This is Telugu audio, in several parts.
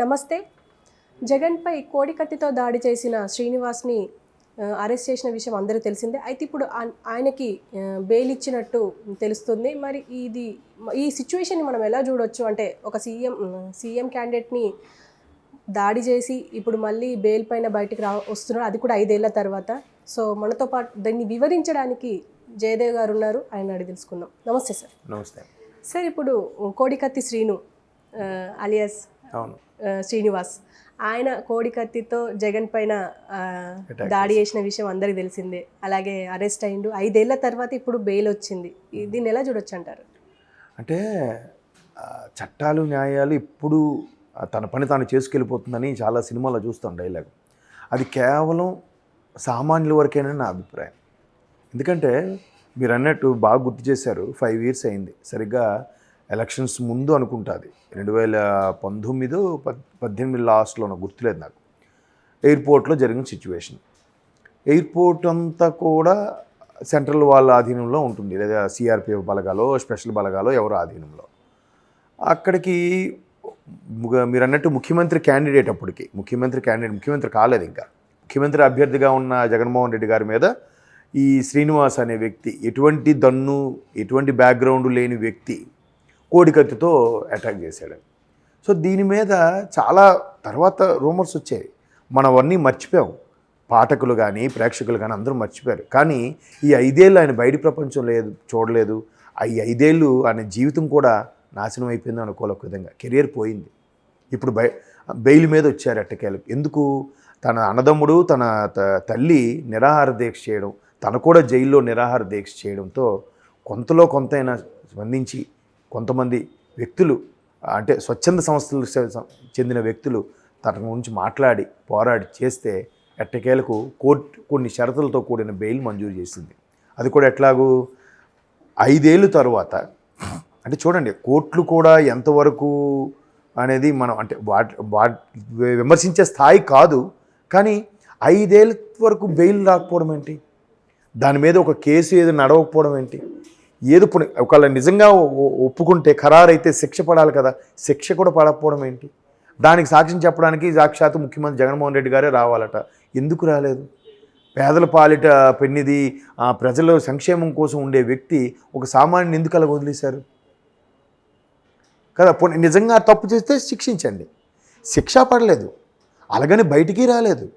నమస్తే. జగన్పై కోడికత్తితో దాడి చేసిన శ్రీనివాస్ని అరెస్ట్ చేసిన విషయం అందరూ తెలిసిందే. అయితే ఇప్పుడు ఆయనకి బెయిల్ ఇచ్చినట్టు తెలుస్తుంది. మరి ఇది ఈ సిచ్యువేషన్ని మనం ఎలా చూడొచ్చు? అంటే ఒక సీఎం సీఎం క్యాండిడేట్ని దాడి చేసి ఇప్పుడు మళ్ళీ బెయిల్ పైన బయటకు రా వస్తున్నారు అది కూడా ఐదేళ్ళ తర్వాత. సో మనతో పాటు దాన్ని వివరించడానికి జయదేవ్ గారు ఉన్నారు. ఆయన అడిగి తెలుసుకుందాం. నమస్తే సార్. నమస్తే. సార్ ఇప్పుడు కోడికత్తి శ్రీను అలియాస్ అవును. శ్రీనివాస్. ఆయన కోడికత్తితో జగన్ పైన దాడి చేసిన విషయం అందరికి తెలిసిందే. అలాగే అరెస్ట్ అయిండు. ఐదేళ్ళ తర్వాత ఇప్పుడు బెయిల్ వచ్చింది. దీన్ని ఎలా చూడొచ్చు అంటారు. అంటే చట్టాలు న్యాయాలు ఇప్పుడు తన పని తాను చేసుకెళ్ళిపోతుందని చాలా సినిమాలో చూస్తాం డైలాగ్. అది కేవలం సామాన్యుల వరకేనని నా అభిప్రాయం. ఎందుకంటే మీరు అన్నట్టు బాగా గుర్తు చేశారు. ఫైవ్ ఇయర్స్ అయింది. సరిగ్గా ఎలక్షన్స్ ముందు అనుకుంటుంది. రెండు వేల పంతొమ్మిదో పద్ పద్దెనిమిది లాస్ట్లో గుర్తులేదు నాకు. ఎయిర్పోర్ట్లో జరిగిన సిచ్యువేషన్. ఎయిర్పోర్ట్ అంతా కూడా సెంట్రల్ వాళ్ళ ఆధీనంలో ఉంటుంది. లేదా సిఆర్పిఎఫ్ బలగాలో స్పెషల్ బలగాలో ఎవరు ఆధీనంలో. అక్కడికి మీరు అన్నట్టు ముఖ్యమంత్రి క్యాండిడేట్ అప్పటికి. ముఖ్యమంత్రి క్యాండిడేట్ ముఖ్యమంత్రి కాలేదు ఇంకా. ముఖ్యమంత్రి అభ్యర్థిగా ఉన్న జగన్మోహన్ రెడ్డి గారి మీద ఈ శ్రీనివాస్ అనే వ్యక్తి ఎటువంటి దన్ను ఎటువంటి బ్యాక్గ్రౌండ్ లేని వ్యక్తి కోడికత్తితో అటాక్ చేశాడు. సో దీని మీద చాలా తర్వాత రూమర్స్ వచ్చాయి. మనం అవన్నీ మర్చిపోయాం. పాఠకులు కానీ ప్రేక్షకులు కానీ అందరూ మర్చిపోయారు. కానీ ఈ ఐదేళ్ళు ఆయన బయట ప్రపంచం లేదు చూడలేదు. ఆ ఈ ఐదేళ్ళు ఆయన జీవితం కూడా నాశనం అయిపోయింది అనుకోలేక విధంగా. కెరియర్ పోయింది. ఇప్పుడు బయ బెయిల్ మీద వచ్చారు ఎట్టకేలు ఎందుకు? తన అన్నదమ్ముడు తన త- తల్లి నిరాహార దీక్ష చేయడం తను కూడా జైల్లో నిరాహార దీక్ష చేయడంతో కొంతలో కొంతైనా స్పందించి కొంతమంది వ్యక్తులు అంటే స్వచ్ఛంద సంస్థలకు చెందిన వ్యక్తులు తన గురించి మాట్లాడి పోరాడి చేస్తే ఎట్టకేలకు కోర్టు కొన్ని షరతులతో కూడిన బెయిల్ మంజూరు చేసింది. అది కూడా ఎట్లాగూ ఐదేళ్ళు తర్వాత. అంటే చూడండి కోర్టులు కూడా ఎంతవరకు అనేది మనం అంటే వాటి వాటి విమర్శించే స్థాయి కాదు కానీ ఐదేళ్ళ వరకు బెయిల్ రాకపోవడం ఏంటి? దాని మీద ఒక కేసు ఏది నడవకపోవడం ఏంటి? ఏదో పుని- ఒకవేళ నిజంగా ఒ- ఒప్పుకుంటే ఖరారైతే శిక్ష పడాలి కదా. శిక్ష కూడా పడకపోవడం ఏంటి? దానికి సాక్ష్యం చెప్పడానికి సాక్షాత్తు ముఖ్యమంత్రి జగన్మోహన్ రెడ్డి గారే రావాలట. ఎందుకు రాలేదు? పేదల పాలిట పెన్నిది ఆ ప్రజల సంక్షేమం కోసం ఉండే వ్యక్తి ఒక సామాన్యుని ఎందుకు అలా వదిలేశారు? కదా పోనీ నిజంగా తప్పు చేస్తే శిక్షించండి. శిక్ష పడలేదు. అలాగని బయటికి రాలేదు.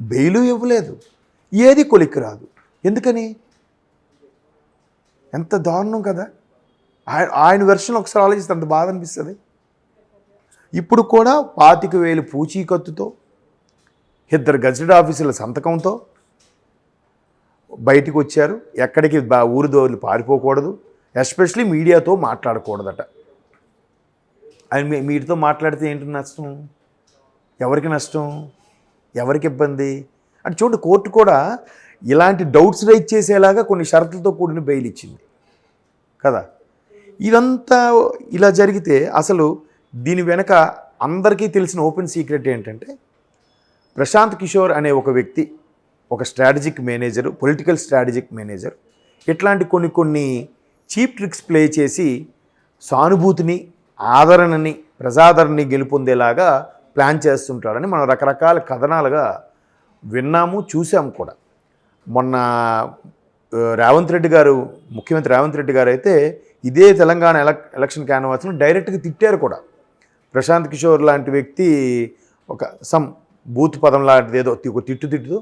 బెయిలు ఇవ్వలేదు. ఏది కొలిక్కి రాదు. ఎందుకని? ఎంత దారుణం కదా. ఆయన ఆయన వెర్షన్ ఒకసారి ఆలోచిస్తే అంత బాధ అనిపిస్తుంది. ఇప్పుడు కూడా పాతిక వేలు పూచీకత్తుతో ఇద్దరు గజెట్ ఆఫీసుల సంతకంతో బయటికి వచ్చారు. ఎక్కడికి బా ఊరు దోరులు పారిపోకూడదు. ఎస్పెషలీ మీడియాతో మాట్లాడకూడదట. ఆయన మీ మీటితో మాట్లాడితే ఏంటి నష్టం? ఎవరికి నష్టం? ఎవరికి ఇబ్బంది? అంటే చూడండి కోర్టు కూడా ఇలాంటి డౌట్స్ రైజ్ చేసేలాగా కొన్ని షరతులతో కూడిన బెయిల్ ఇచ్చింది. కదా? ఇదంతా ఇలా జరిగితే అసలు దీని వెనక అందరికీ తెలిసిన ఓపెన్ సీక్రెట్ ఏంటంటే ప్రశాంత్ కిషోర్ అనే ఒక వ్యక్తి ఒక strategic manager political strategic manager ఇట్లాంటి కొన్ని కొన్ని చీప్ ట్రిక్స్ ప్లే చేసి సానుభూతిని ఆదరణని ప్రజాదరణని గెలుపొందేలాగా ప్లాన్ చేస్తుంటాడని మనం రకరకాల కథనాలుగా విన్నాము చూసాము కూడా. మొన్న రేవంత్ రెడ్డి గారు ముఖ్యమంత్రి రేవంత్ రెడ్డి గారు అయితే ఇదే తెలంగాణ ఎలక్ ఎలక్షన్ క్యాన్వాస్ను డైరెక్ట్గా తిట్టారు కూడా. ప్రశాంత్ కిషోర్ లాంటి వ్యక్తి ఒక సమ్ బూత్ పదం లాంటిది ఏదో ఒక తిట్టు తిట్టుతూ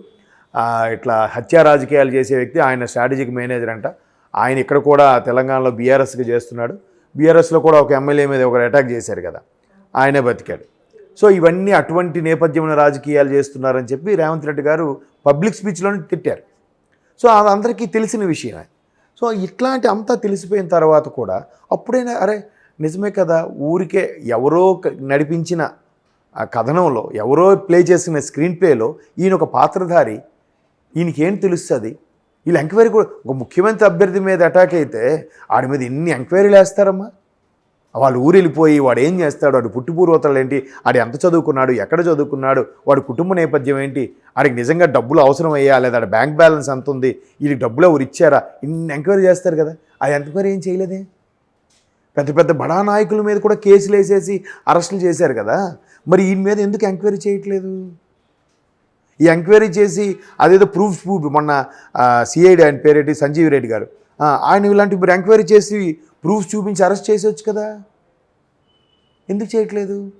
ఇట్లా హత్యా రాజకీయాలు చేసే వ్యక్తి ఆయన స్ట్రాటజిక్ మేనేజర్ అంట. ఆయన ఇక్కడ కూడా తెలంగాణలో బీఆర్ఎస్గా చేస్తున్నాడు. బీఆర్ఎస్లో కూడా ఒక ఎమ్మెల్యే మీద ఒకరు అటాక్ చేశారు కదా. ఆయనే బతికాడు. సో ఇవన్నీ అటువంటి నేపథ్యంలో రాజకీయాలు చేస్తున్నారని చెప్పి రేవంత్ రెడ్డి గారు పబ్లిక్ స్పీచ్లోనే తిట్టారు. సో అది అందరికీ తెలిసిన విషయమే. సో ఇట్లాంటి అంతా తెలిసిపోయిన తర్వాత కూడా అప్పుడైనా అరే నిజమే కదా ఊరికే ఎవరో నడిపించిన ఆ కథనంలో ఎవరో ప్లే చేసిన స్క్రీన్ ప్లేలో ఈయన ఒక పాత్రధారి ఈయనకేం తెలుస్తుంది? వీళ్ళు ఎంక్వైరీ కూడా ఒక ముఖ్యమంత్రి అభ్యర్థి మీద అటాక్ అయితే ఆడి మీద ఎన్ని ఎంక్వైరీలు వేస్తారమ్మా? వాళ్ళు ఊరెళ్ళిపోయి వాడు ఏం చేస్తాడు? వాడు పుట్టుపూర్వతలు ఏంటి? వాడు ఎంత చదువుకున్నాడు? ఎక్కడ చదువుకున్నాడు? వాడి కుటుంబ నేపథ్యం ఏంటి? వాడికి నిజంగా డబ్బులు అవసరం అయ్యా? లేదా ఆడ బ్యాంక్ బ్యాలెన్స్ ఎంత ఉంది? వీడికి డబ్బులు ఎవరు ఇచ్చారా? ఇన్ని ఎంక్వైరీ చేస్తారు కదా. ఆ ఎంక్వైరీ ఏం చేయలేదే? పెద్ద పెద్ద బడా నాయకుల మీద కూడా కేసులు వేసేసి అరెస్టులు చేశారు కదా. మరి ఈయన మీద ఎందుకు ఎంక్వైరీ చేయట్లేదు? ఈ ఎంక్వైరీ చేసి అదేదో ప్రూఫ్ ప్రూఫ్ మొన్న సిఐడి ఆయన పేరేటి? సంజీవ్ రెడ్డి గారు. ఆయన ఇలాంటి ఇప్పుడు ఎంక్వైరీ చేసి ప్రూఫ్ చూపించి అరెస్ట్ చేసేవచ్చు కదా. ఎందుకు చేయట్లేదు?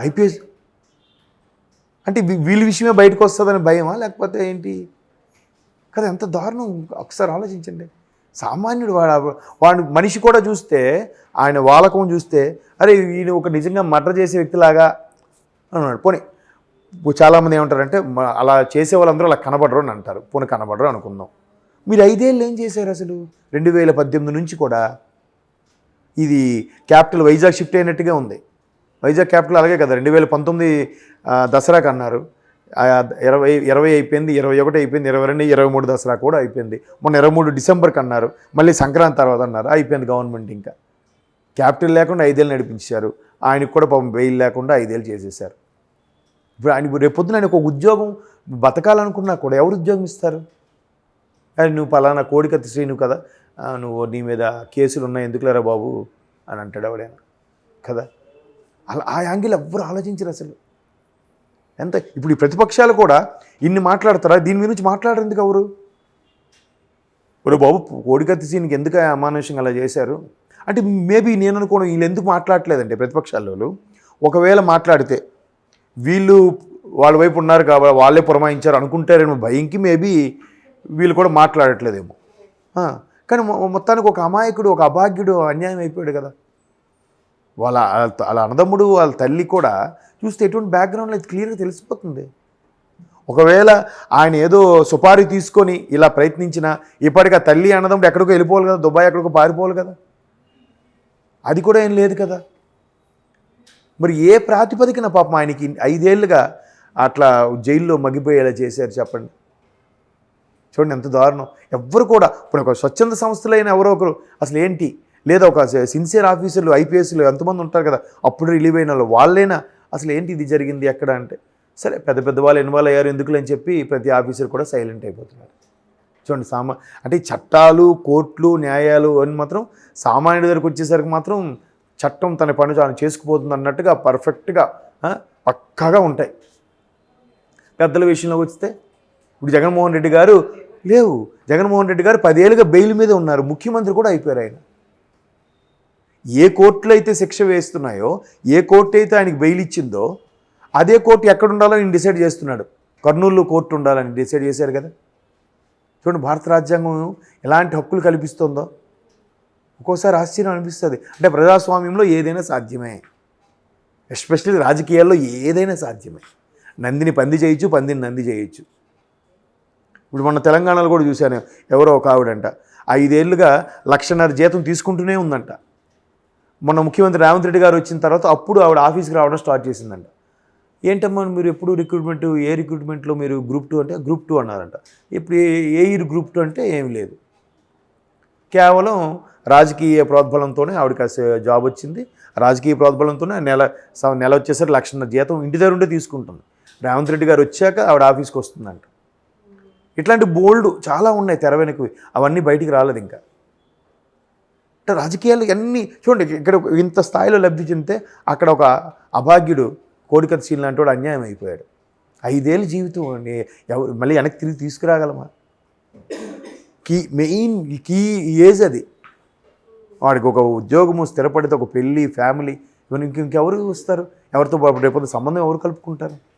ఐపీఎస్ అంటే వీళ్ళ విషయమే బయటకు వస్తుందని భయమా? లేకపోతే ఏంటి? కదా ఎంత దారుణం. ఒకసారి ఆలోచించండి. సామాన్యుడు వాడు వాడు మనిషి కూడా చూస్తే ఆయన వాలకం చూస్తే అరే ఈయన ఒక నిజంగా మర్డర్ చేసే వ్యక్తిలాగా అన్నాడు. పోనీ చాలామంది ఏమంటారంటే అలా చేసే వాళ్ళందరూ అలా కనబడరు అని అంటారు. పోనీ కనబడరు అనుకుందాం. మీరు ఐదేళ్ళు ఏం చేశారు అసలు? రెండు వేల పద్దెనిమిది నుంచి కూడా ఇది క్యాపిటల్ వైజాగ్ షిఫ్ట్ అయినట్టుగా ఉంది. వైజాగ్ క్యాపిటల్ అలాగే కదా రెండు వేల పంతొమ్మిది దసరాకు అన్నారు. ఇరవై ఇరవై అయిపోయింది ఇరవై ఒకటి అయిపోయింది ఇరవై రెండు ఇరవై మూడు దసరా కూడా అయిపోయింది. మొన్న ఇరవై మూడు డిసెంబర్కి అన్నారు మళ్ళీ సంక్రాంతి తర్వాత అన్నారు అయిపోయింది గవర్నమెంట్ ఇంకా. క్యాపిటల్ లేకుండా ఐదేళ్ళు నడిపించారు. ఆయనకు కూడా పాపం బెయిల్ లేకుండా ఐదేళ్ళు చేసేసారు. ఇప్పుడు ఆయన రేపు రేపొద్దున ఆయన ఒక ఉద్యోగం బతకాలనుకున్నా కూడా ఎవరు ఉద్యోగం ఇస్తారు? నువ్వు పలానా కోడికత్తి శ్రీను కదా. నువ్వు నీ మీద కేసులు ఉన్నాయి ఎందుకులేరా బాబు? అని అంటాడు ఎవడైనా కదా? అలా ఆ యాంగిల్ ఎవ్వరు ఆలోచించరు అసలు. ఎంత? ఇప్పుడు ఈ ప్రతిపక్షాలు కూడా ఇన్ని మాట్లాడతారా? దీని మీద నుంచి మాట్లాడరు ఎందుకు ఎవరు? ఇప్పుడు బాబు కోడికత్తి సీన్కి ఎందుకు అమానుషంగా అలా చేశారు? అంటే మేబీ నేను అనుకోను వీళ్ళు ఎందుకు మాట్లాడట్లేదంటే ప్రతిపక్షాల్లో ఒకవేళ మాట్లాడితే వీళ్ళు వాళ్ళ వైపు ఉన్నారు కాబట్టి వాళ్ళే పురమాయించారు అనుకుంటారేమో భయంకి మేబీ వీళ్ళు కూడా మాట్లాడట్లేదేమో. కానీ మొత్తానికి ఒక అమాయకుడు ఒక అభాగ్యుడు అన్యాయం అయిపోయాడు కదా. వాళ్ళ వాళ్ళ అన్నదమ్ముడు వాళ్ళ తల్లి కూడా చూస్తే ఎటువంటి బ్యాక్గ్రౌండ్లో ఇది క్లియర్గా తెలిసిపోతుంది. ఒకవేళ ఆయన ఏదో సుపారీ తీసుకొని ఇలా ప్రయత్నించినా ఇప్పటికీ ఆ తల్లి అన్నదమ్ముడు ఎక్కడికో వెళ్ళిపోవాలి కదా దుబాయ్ ఎక్కడికో పారిపోవాలి కదా. అది కూడా ఏం లేదు కదా. మరి ఏ ప్రాతిపదికన పాపం ఆయనకి ఐదేళ్ళుగా అట్లా జైల్లో మగ్గిపోయేలా చేశారు చెప్పండి. చూడండి ఎంత దారుణం. ఎవ్వరు కూడా ఇప్పుడు ఒక స్వచ్ఛంద సంస్థలైన ఎవరో ఒకరు అసలు ఏంటి? లేదా ఒక సిన్సియర్ ఆఫీసర్లు ఐపీఎస్లు ఎంతమంది ఉంటారు కదా అప్పుడు రిలీవ్ అయిన వాళ్ళు వాళ్ళైనా అసలు ఏంటి ఇది జరిగింది ఎక్కడ అంటే సరే పెద్ద పెద్ద వాళ్ళు ఇన్వాల్వ్ అయ్యారు ఎందుకులు అని చెప్పి ప్రతి ఆఫీసర్ కూడా సైలెంట్ అయిపోతున్నారు. చూడండి సామా అంటే చట్టాలు కోర్టులు న్యాయాలు అని మాత్రం సామాన్యుడి దగ్గరకు వచ్చేసరికి మాత్రం చట్టం తన పని తాను చేసుకుపోతుంది అన్నట్టుగా పర్ఫెక్ట్గా పక్కాగా ఉంటాయి. పెద్దల విషయంలో వస్తే ఇప్పుడు జగన్మోహన్ రెడ్డి గారు లేవు. జగన్మోహన్ రెడ్డి గారు పదేళ్ళుగా బెయిల్ మీద ఉన్నారు. ముఖ్యమంత్రి కూడా అయిపోయారు ఆయన. ఏ కోర్టులో అయితే శిక్ష వేస్తున్నాయో ఏ కోర్టు అయితే ఆయనకి బెయిల్ ఇచ్చిందో అదే కోర్టు ఎక్కడ ఉండాలో ఆయన డిసైడ్ చేస్తున్నాడు. కర్నూలు కోర్టు ఉండాలని డిసైడ్ చేశారు కదా. చూడండి భారత రాజ్యాంగం ఎలాంటి హక్కులు కల్పిస్తుందో. ఒక్కోసారి ఆశ్చర్యం అనిపిస్తుంది. అంటే ప్రజాస్వామ్యంలో ఏదైనా సాధ్యమే. ఎస్పెషల్లీ రాజకీయాల్లో ఏదైనా సాధ్యమే. నందిని పంది చేయొచ్చు పందిని నంది చేయొచ్చు. ఇప్పుడు మన తెలంగాణలో కూడా చూశాను ఎవరో ఒక ఆవిడంట. ఐదేళ్ళుగా లక్షన్నర జీతం తీసుకుంటూనే ఉందంట. మొన్న ముఖ్యమంత్రి రేవంత్ రెడ్డి గారు వచ్చిన తర్వాత అప్పుడు ఆవిడ ఆఫీస్కి రావడం స్టార్ట్ చేసిందంట. ఏంటమ్మా మీరు ఎప్పుడు రిక్రూట్మెంట్ ఏ రిక్రూట్మెంట్లో మీరు గ్రూప్ టూ అంటే గ్రూప్ టూ అన్నారంట. ఇప్పుడు ఏ ఇయర్ గ్రూప్ టూ అంటే ఏం లేదు. కేవలం రాజకీయ ప్రోద్బలంతోనే ఆవిడకి జాబ్ వచ్చింది. రాజకీయ ప్రోద్బలంతోనే నెల నెల వచ్చేసరికి లక్షన్నర జీతం ఇంటి దగ్గర ఉండే తీసుకుంటుంది. రేవంత్ రెడ్డి గారు వచ్చాక ఆవిడ ఆఫీస్కి వస్తుందంట. ఇట్లాంటి బోల్డ్ చాలా ఉన్నాయి తెర వెనుకవి. అవన్నీ బయటికి రాలేదు ఇంకా. అంటే రాజకీయాలు అన్నీ చూడండి ఇక్కడ ఇంత స్థాయిలో లబ్ధి చెందితే అక్కడ ఒక అభాగ్యుడు కోడికత సీన్ లాంటి వాడు అన్యాయం అయిపోయాడు. ఐదేళ్ళు జీవితం అండి. ఎవరు మళ్ళీ వెనక్కి తిరిగి తీసుకురాగలమా? కీ మెయిన్ కీ ఏజ్ అది. వాడికి ఒక ఉద్యోగము స్థిరపడితే ఒక పెళ్ళి ఫ్యామిలీ ఇవన్నీ ఇంక ఇంకెవరు వస్తారు ఎవరితో పాటు రేపు సంబంధం ఎవరు కలుపుకుంటారు?